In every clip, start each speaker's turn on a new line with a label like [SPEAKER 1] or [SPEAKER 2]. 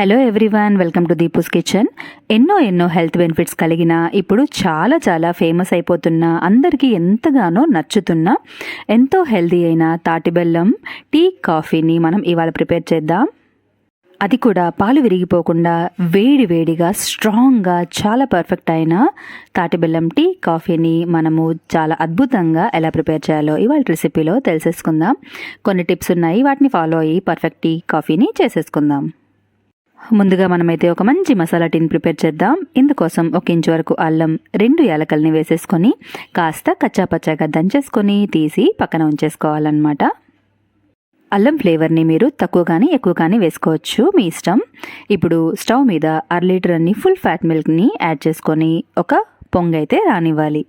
[SPEAKER 1] Hello everyone welcome to Deepu's kitchen ఎన్నో ఎన్నో health benefits కలిగిన ఇప్పుడు చాలా చాలా ఫేమస్ అయిపోతున్న అందరికీ ఎంతగానో నచ్చుతున్న ఎంతో హెల్దీ అయిన తాటి బెల్లం టీ కాఫీని మనం ఇవాళ ప్రిపేర్ చేద్దాం. అది కూడా పాలు విరిగిపోకుండా వేడి వేడిగా స్ట్రాంగ్గా చాలా పర్ఫెక్ట్ అయిన తాటి బెల్లం టీ కాఫీని మనము చాలా అద్భుతంగా ఎలా ప్రిపేర్ చేయాలో ఇవాళ రెసిపీలో తెలిసేసుకుందాం. కొన్ని టిప్స్ ఉన్నాయి వాటిని ఫాలో అయ్యి పర్ఫెక్ట్ టీ కాఫీని చేసేసుకుందాం. ముందుగా మనమైతే ఒక మంచి మసాలా టీని ప్రిపేర్ చేద్దాం. ఇందుకోసం ఒక ఇంచు వరకు అల్లం రెండు యాలకల్ని వేసేసుకొని కాస్త కచ్చాపచ్చాగా దంచేసుకొని తీసి పక్కన ఉంచేసుకోవాలన్నమాట. అల్లం ఫ్లేవర్ని మీరు తక్కువ కానీ ఎక్కువ కానీ వేసుకోవచ్చు. మీ ఇష్టం. ఇప్పుడు స్టవ్ మీద అర లీటర్ అన్ని ఫుల్ ఫ్యాట్ మిల్క్ని యాడ్ చేసుకొని ఒక పొంగైతే రానివ్వాలి.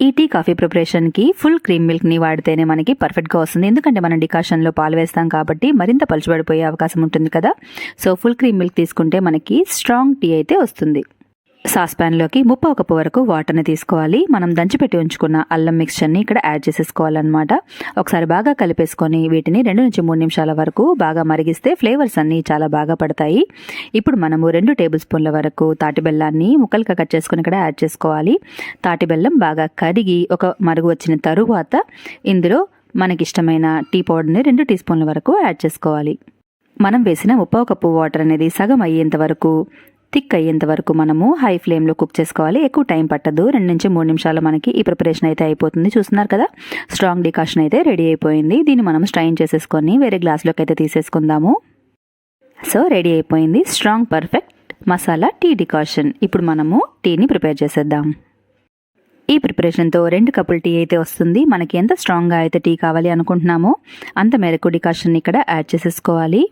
[SPEAKER 1] ఈ టీ కాఫీ ప్రిపరేషన్కి ఫుల్ క్రీమ్ మిల్క్ని వాడితేనే మనకి పర్ఫెక్ట్గా వస్తుంది. ఎందుకంటే మనం డికాషన్లో పాలు వేస్తాం కాబట్టి మరింత పలుచబడిపోయే అవకాశం ఉంటుంది కదా. సో ఫుల్ క్రీమ్ మిల్క్ తీసుకుంటే మనకి స్ట్రాంగ్ టీ అయితే వస్తుంది. సాస్ ప్యాన్లోకి ముప్ప కప్పు వరకు వాటర్ని తీసుకోవాలి. మనం దంచిపెట్టి ఉంచుకున్న అల్లం మిక్స్చర్ని ఇక్కడ యాడ్ చేసేసుకోవాలన్నమాట. ఒకసారి బాగా కలిపేసుకొని వీటిని రెండు నుంచి మూడు నిమిషాల వరకు బాగా మరిగిస్తే ఫ్లేవర్స్ అన్నీ చాలా బాగా పడతాయి. ఇప్పుడు మనము రెండు టేబుల్ స్పూన్ల వరకు తాటి బెల్లాన్ని ముక్కలుగా కట్ చేసుకుని ఇక్కడ యాడ్ చేసుకోవాలి. తాటి బెల్లం బాగా కరిగి ఒక మరుగు వచ్చిన తరువాత ఇందులో మనకిష్టమైన టీ పౌడర్ని రెండు టీ స్పూన్ల వరకు యాడ్ చేసుకోవాలి. మనం వేసిన ముప్పావు కప్పు వాటర్ అనేది సగం అయ్యేంత వరకు థిక్ అయ్యేంత వరకు మనము హై ఫ్లేమ్లో కుక్ చేసుకోవాలి. ఎక్కువ టైం పట్టదు. రెండు నుంచి మూడు నిమిషాలు మనకి ఈ ప్రిపరేషన్ అయితే అయిపోతుంది. చూస్తున్నారు కదా? స్ట్రాంగ్ డికాషన్ అయితే రెడీ అయిపోయింది. దీన్ని మనం స్ట్రైన్ చేసేసుకొని వేరే గ్లాస్లోకి అయితే తీసేసుకుందాము. సో రెడీ అయిపోయింది. Strong perfect masala tea decoction. ఇప్పుడు మనము టీని ప్రిపేర్ చేసేద్దాం. ఈ ప్రిపరేషన్తో రెండు కప్పులు టీ అయితే వస్తుంది. మనకి ఎంత స్ట్రాంగ్గా అయితే టీ కావాలి అనుకుంటున్నామో అంత మేరకు డికాషన్ ఇక్కడ యాడ్ చేసేసుకోవాలి.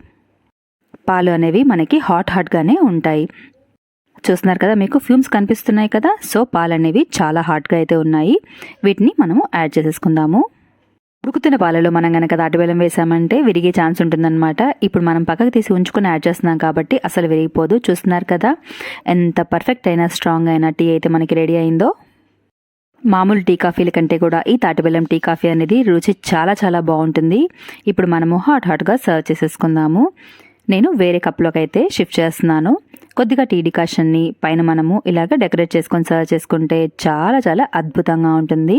[SPEAKER 1] పాలు అనేవి మనకి హాట్ హాట్గానే ఉంటాయి. చూస్తున్నారు కదా మీకు ఫ్యూమ్స్ కనిపిస్తున్నాయి కదా సో పాలు అనేవి చాలా హాట్గా అయితే ఉన్నాయి. వీటిని మనము యాడ్ చేసేసుకుందాము. ఉడుకుతున్న పాలలో మనం కనుక దాటిబెల్లం వేసామంటే విరిగే ఛాన్స్ ఉంటుందన్నమాట. ఇప్పుడు మనం పక్కకు తీసి ఉంచుకుని యాడ్ చేస్తున్నాం కాబట్టి అసలు విరిగిపోదు. చూస్తున్నారు కదా ఎంత పర్ఫెక్ట్ అయినా స్ట్రాంగ్ అయిన టీ అయితే మనకి రెడీ అయిందో. మామూలు టీ కాఫీల కంటే కూడా ఈ తాటిబెల్లం టీ కాఫీ అనేది రుచి చాలా చాలా బాగుంటుంది. ఇప్పుడు మనము హాట్ హాట్గా సర్వ్ చేసేసుకుందాము. నేను వేరే కప్లోకి అయితే షిఫ్ట్ చేస్తున్నాను. కొద్దిగా టీ డికాషన్ని పైన మనము ఇలాగ డెకరేట్ చేసుకొని సర్వ్ చేసుకుంటే చాలా చాలా అద్భుతంగా ఉంటుంది.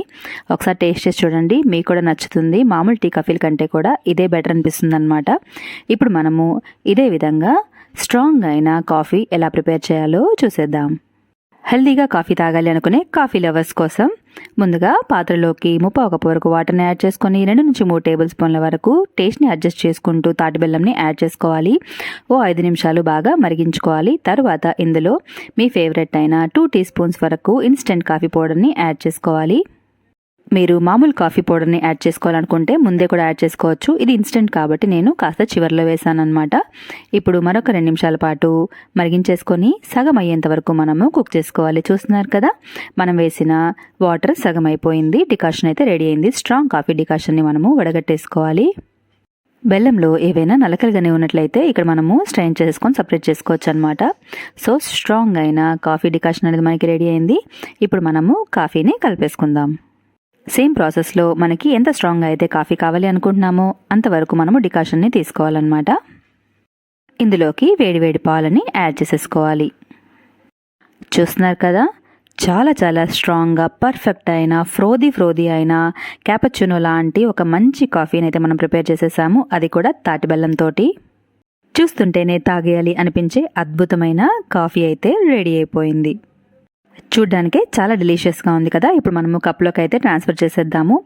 [SPEAKER 1] ఒకసారి టేస్ట్ చేసి చూడండి. మీకు కూడా నచ్చుతుంది. మామూలు టీ కాఫీల కంటే కూడా ఇదే బెటర్ అనిపిస్తుంది అనమాట ఇప్పుడు మనము ఇదే విధంగా స్ట్రాంగ్ అయిన కాఫీ ఎలా ప్రిపేర్ చేయాలో చూసేద్దాం. హెల్దీగా కాఫీ తాగాలి అనుకునే కాఫీ లవర్స్ కోసం ముందుగా పాత్రలోకి ముప్పావు కప్పు వరకు వాటర్ని యాడ్ చేసుకొని రెండు నుంచి మూడు టేబుల్ స్పూన్ల వరకు టేస్ట్ని అడ్జస్ట్ చేసుకుంటూ తాటి బెల్లంని యాడ్ చేసుకోవాలి. ఓ ఐదు నిమిషాలు బాగా మరిగించుకోవాలి. తర్వాత ఇందులో మీ ఫేవరెట్ అయిన టూ టీ స్పూన్స్ వరకు ఇన్స్టెంట్ కాఫీ పౌడర్ని యాడ్ చేసుకోవాలి. మీరు మామూలు కాఫీ పౌడర్ని యాడ్ చేసుకోవాలనుకుంటే ముందే కూడా యాడ్ చేసుకోవచ్చు. ఇది ఇన్స్టెంట్ కాబట్టి నేను కాస్త చివరిలో వేసానమాట ఇప్పుడు మరొక రెండు నిమిషాల పాటు మరిగించేసుకొని సగం అయ్యేంత వరకు మనము కుక్ చేసుకోవాలి. చూస్తున్నారు కదా? మనం వేసిన వాటర్ సగం అయిపోయింది డికాషన్ అయితే రెడీ అయింది. స్ట్రాంగ్ కాఫీ డికాషన్ని మనము వడగట్టేసుకోవాలి. బెల్లంలో ఏవైనా నలకలుగానే ఉన్నట్లయితే ఇక్కడ మనము స్ట్రైన్ చేసుకొని సపరేట్ చేసుకోవచ్చు అనమాట సో స్ట్రాంగ్ అయిన కాఫీ డికాషన్ అనేది మనకి రెడీ అయింది. ఇప్పుడు మనము కాఫీని కలిపేసుకుందాం. సేమ్ ప్రాసెస్లో మనకి ఎంత స్ట్రాంగ్గా అయితే కాఫీ కావాలి అనుకుంటున్నామో అంతవరకు మనము డికాషన్ని తీసుకోవాలన్నమాట. ఇందులోకి వేడివేడి పాలని యాడ్ చేసేసుకోవాలి. చూస్తున్నారు కదా? చాలా చాలా స్ట్రాంగ్గా పర్ఫెక్ట్ అయిన ఫ్రోది ఫ్రోది అయిన క్యాపచునో లాంటి ఒక మంచి కాఫీని అయితే మనం ప్రిపేర్ చేసేసాము. అది కూడా తాటి బెల్లంతో చూస్తుంటేనే తాగేయాలి అనిపించే అద్భుతమైన కాఫీ అయితే రెడీ అయిపోయింది. చూడ్డానికి చాలా డెలిషియస్గా ఉంది కదా. ఇప్పుడు మనము కప్లోకి అయితే ట్రాన్స్ఫర్ చేసేద్దాము.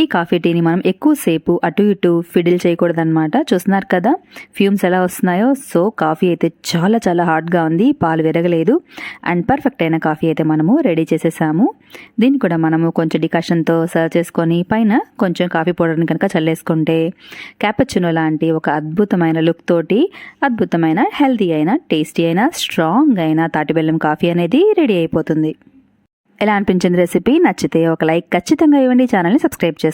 [SPEAKER 1] ఈ కాఫీ టీని మనం ఎక్కువసేపు అటు ఇటు ఫిడిల్ చేయకూడదనమాట చూస్తున్నారు కదా ఫ్యూమ్స్ ఎలా వస్తున్నాయో. సో కాఫీ అయితే చాలా చాలా హాట్గా ఉంది. పాలు విరగలేదు. అండ్ పర్ఫెక్ట్ అయిన కాఫీ అయితే మనము రెడీ చేసేసాము. దీన్ని కూడా మనము కొంచెం డికాషన్తో సర్వ్ చేసుకొని పైన కొంచెం కాఫీ పౌడర్ని కనుక చల్లేసుకుంటే క్యాపచినో లాంటి ఒక అద్భుతమైన లుక్ తోటి అద్భుతమైన హెల్తీ అయిన టేస్టీ అయిన స్ట్రాంగ్ అయిన తాటిబెల్లం కాఫీ అనేది రెడీ అయిపోతుంది. ఎలా అనిపించింది రెసిపీ నచ్చితే ఒక లైక్ ఖచ్చితంగా ఇవ్వండి. ఛానల్ని సబ్స్క్రైబ్ చేసుకోండి.